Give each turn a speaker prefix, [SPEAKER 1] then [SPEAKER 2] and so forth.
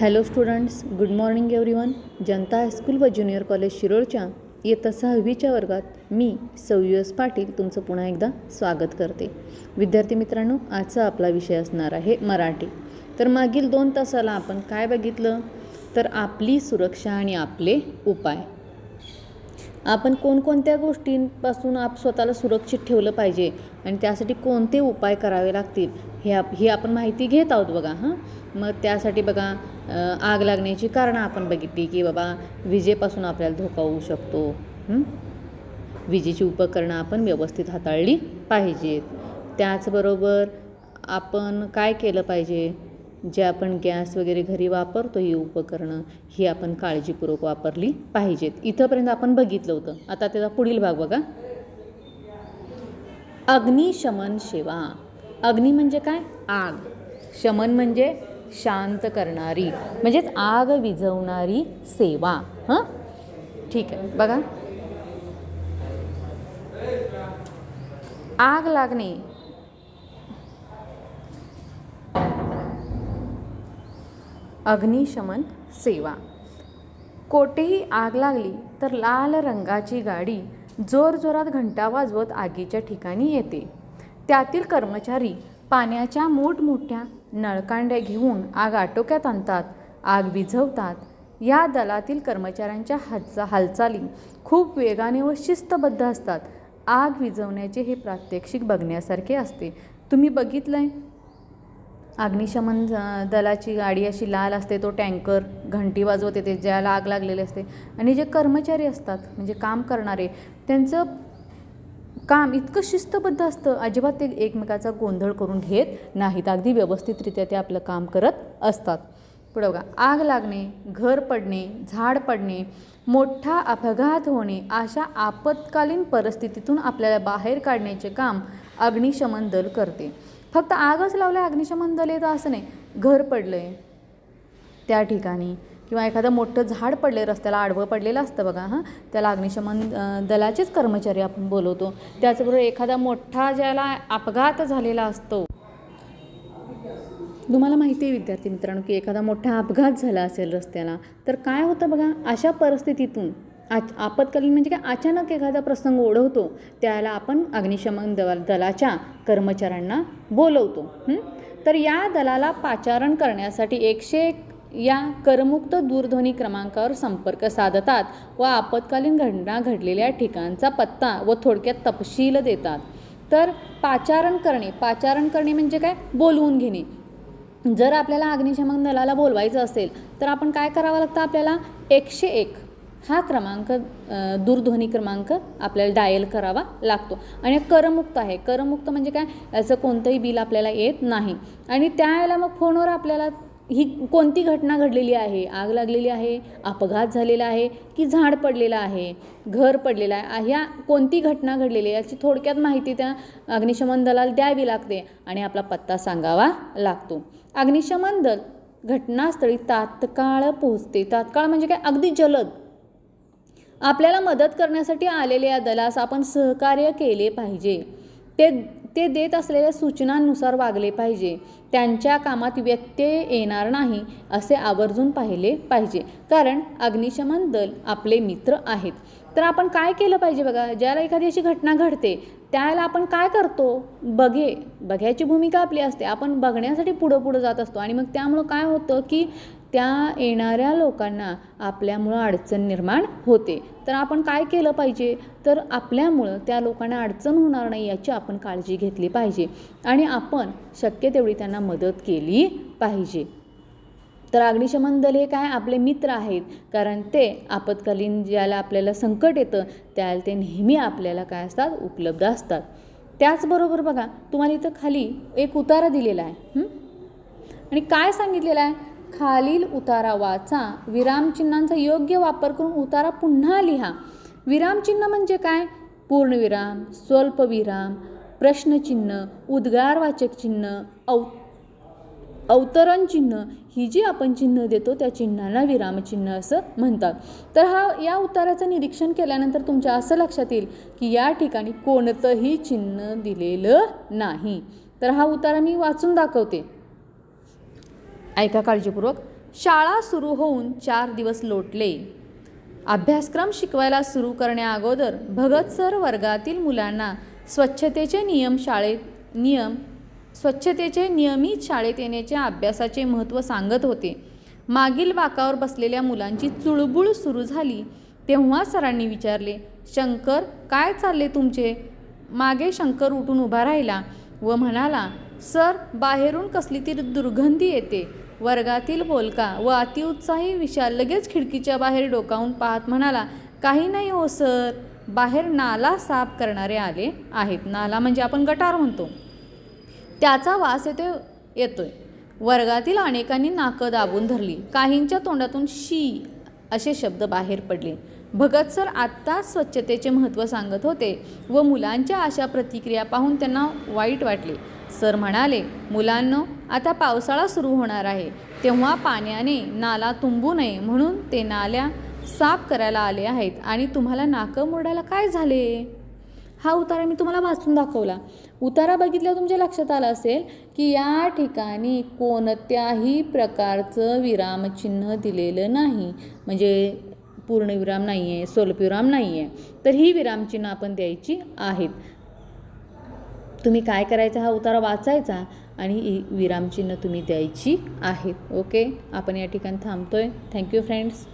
[SPEAKER 1] Hello students good morning everyone. जनता high school व junior college शिरोळच्या इयत्ता सहावीच्या वर्गात मी सव्यूएस पाटील तुमचं पुन्हा एकदा स्वागत करते. विद्यार्थी मित्रांनो आजचा आपला विषय असणार आहे मराठी. तर मागील दोन तासाला आपण काय बघितलं? तर आपली सुरक्षा आणि आपले उपाय. आपण कोणकोणत्या गोष्टींपासून आप स्वतःला सुरक्षित ठेवलं पाहिजे आणि त्यासाठी कोणते उपाय करावे लागतील हे आप ही आपण माहिती घेत आहोत बघा हां? मग त्यासाठी बघा आग लागण्याची कारणं आपण बघितली की बाबा विजेपासून आपल्याला धोका होऊ शकतो विजेची उपकरणं आपण व्यवस्थित हाताळली पाहिजेत. त्याचबरोबर आपण काय केलं पाहिजे? जे आपण गॅस वगैरे घरी वापरतो ही उपकरणं ही आपण काळजीपूर्वक वापरली पाहिजेत. इथंपर्यंत आपण बघितलं होतं. आता त्याचा पुढील भाग बघा. अग्निशमन सेवा. अग्नी म्हणजे काय? आग. शमन म्हणजे शांत करणारी म्हणजेच आग विझवणारी सेवा. हां? ठीक आहे. बघा. आग लागणे. अग्निशमन सेवा. कोठेही आग लागली तर लाल रंगाची गाडी जोरजोरात घंटा वाजवत आगीच्या ठिकाणी येते. त्यातील कर्मचारी पाण्याच्या मोठमोठ्या नळकांड्या घेऊन आग आटोक्यात आणतात आग विझवतात. या दलातील कर्मचाऱ्यांच्या हालचा हालचाली खूप वेगाने व शिस्तबद्ध असतात. आग विझवण्याचे हे प्रात्यक्षिक बघण्यासारखे असते. तुम्ही बघितलं आहे अग्निशमन दलाची गाडी अशी लाल असते तो टँकर घंटी वाजवत येते ज्याला आग लागलेली असते. आणि जे कर्मचारी असतात म्हणजे काम करणारे त्यांचं काम इतकं शिस्तबद्ध असतं अजिबात ते एकमेकाचा गोंधळ करून घेत नाहीत. अगदी व्यवस्थितरित्या ते आपलं काम करत असतात. पुढं बघा आग लागणे घर पडणे झाड पडणे मोठा अपघात होणे अशा आपत्कालीन परिस्थितीतून आपल्याला बाहेर काढण्याचे काम अग्निशमन दल करते. फक्त आगच लावल्या अग्निशमन दल येतं असं नाही. घर पडलं आहे त्या ठिकाणी. किंवा एखादं मोठं झाड पडले रस्त्याला आडवं पडलेलं असतं बघा हां. त्याला अग्निशमन दलाचेच कर्मचारी आपण बोलवतो. त्याचबरोबर एखादा मोठा ज्याला अपघात झालेला असतो. तुम्हाला माहिती आहे विद्यार्थी मित्रांनो की एखादा मोठा अपघात झाला असेल रस्त्याला तर काय होतं बघा अशा परिस्थितीतून आच आपत्कालीन म्हणजे काय अचानक एखादा प्रसंग ओढवतो त्याला आपण अग्निशमन दल दलाच्या कर्मचाऱ्यांना बोलवतो. तर या दलाला पाचारण करण्यासाठी एकशे एक या करमुक्त दूरध्वनी क्रमांकावर संपर्क साधतात व आपत्कालीन घटना घडलेल्या ठिकाणचा पत्ता व थोडक्यात तपशील देतात. तर पाचारण करणे पाचारण करणे म्हणजे काय? बोलवून घेणे. जर आपल्याला अग्निशमन दलाला बोलवायचं असेल तर आपण काय करावं लागतं आपल्याला? एकशे एक हा क्रमांक दूरध्वनी क्रमांक आपल्याला डायल करावा लागतो. आणि करमुक्त आहे. करमुक्त म्हणजे काय? याचं कोणतंही बिल आपल्याला येत नाही. आणि त्यावेळेला मग फोनवर आपल्याला ही कोणती घटना घडलेली आहे? आग लागलेली आहे? अपघात झालेला आहे? की झाड पडलेलं आहे? घर पडलेलं आहे? ह्या कोणती घटना घडलेली आहे? याची थोडक्यात माहिती त्या अग्निशमन दलाला द्यावी लागते आणि आपला पत्ता सांगावा लागतो. अग्निशमन दल घटनास्थळी तात्काळ पोहोचते. तात्काळ म्हणजे काय? अगदी जलद. आपल्याला मदत करण्यासाठी आलेल्या या दलास आपण सहकार्य केले पाहिजे. ते ते देत असलेल्या सूचनांनुसार वागले पाहिजे. त्यांच्या कामात व्यत्यय येणार नाही असे आवर्जून पाहिले पाहिजे. कारण अग्निशमन दल आपले मित्र आहेत. तर आपण काय केलं पाहिजे बघा? ज्याला एखादी अशी घटना घडते त्याला आपण काय करतो? बघे. बघ्याची भूमिका आपली असते. आपण बघण्यासाठी पुढं पुढं जात असतो. आणि मग त्यामुळं काय होतं की त्या येणाऱ्या लोकांना आपल्यामुळं अडचण निर्माण होते. तर आपण काय केलं पाहिजे? तर आपल्यामुळं त्या लोकांना अडचण होणार नाही याची आपण काळजी घेतली पाहिजे. आणि आपण शक्य तेवढी त्यांना मदत केली पाहिजे. तर अग्निशमन दल हे काय? आपले मित्र आहेत. कारण ते आपत्कालीन ज्याला आपल्याला संकट येतं त्याला ते नेहमी आपल्याला काय असतात? उपलब्ध असतात. त्याचबरोबर बघा तुम्हाला इथं खाली एक उतारा दिलेला आहे. आणि काय सांगितलेलं आहे? खालील उतारा वाचा विरामचिन्हांचा योग्य वापर करून उतारा पुन्हा लिहा. विरामचिन्ह म्हणजे काय? पूर्णविराम स्वल्पविराम प्रश्नचिन्ह उद्गारवाचक चिन्ह औ अवतरण चिन्ह. ही जी आपण चिन्ह देतो त्या चिन्हाला विरामचिन्ह असं म्हणतात. तर हा या उताराचं निरीक्षण केल्यानंतर तुमच्या असं लक्षात येईल की या ठिकाणी कोणतंही चिन्ह दिलेलं नाही. तर हा उतारा मी वाचून दाखवते. ऐका काळजीपूर्वक. शाळा सुरू होऊन चार दिवस लोटले. अभ्यासक्रम शिकवायला सुरू करण्याअगोदर भगत सर वर्गातील मुलांना स्वच्छतेचे नियम शाळेत नियम स्वच्छतेचे नियमित शाळेत येण्याच्या अभ्यासाचे महत्त्व सांगत होते. मागील बाकावर बसलेल्या मुलांची चुळबुळ सुरू झाली तेव्हा सरांनी विचारले शंकर काय चालले तुमचे? मागे शंकर उठून उभा राहिला व म्हणाला सर बाहेरून कसली तरी दुर्गंधी येते. वर्गातील बोलका व अतिउत्साही विशाल लगेच खिडकीच्या बाहेर डोकावून पाहत म्हणाला काही नाही हो सर. बाहेर नाला साफ करणारे आले आहेत. नाला म्हणजे आपण गटार म्हणतो. त्याचा वास येतो येतोय. वर्गातील अनेकांनी नाकं दाबून धरली. काहींच्या तोंडातून शी असे शब्द बाहेर पडले. भगत सर आत्ता स्वच्छतेचे महत्त्व सांगत होते व मुलांच्या अशा प्रतिक्रिया पाहून त्यांना वाईट वाटले. सर म्हणाले मुलांनो आता पावसाळा सुरू होणार आहे. तेव्हा पाण्याने नाला तुंबू नये म्हणून ते नाल्या साफ करायला आले आहेत आणि तुम्हाला नाकं मोडायला काय झाले? हा उतारा मी तुम्हाला वाचून दाखवला. उतारा बघितल्यावर तुमच्या लक्षात आलं असेल की या ठिकाणी कोणत्याही प्रकारचं विरामचिन्ह दिलेलं नाही. म्हणजे पूर्णविराम नाही आहे स्वल्पविराम नाही आहे तर ही विरामचिन्ह आपण द्यायची आहेत. तुम्ही काय करायचा हा उतारा वाचायचा आणि विरामचिन्ह तुम्ही द्यायची आहेत ओके आपण या ठिकाणी थांबतोय. Thank you friends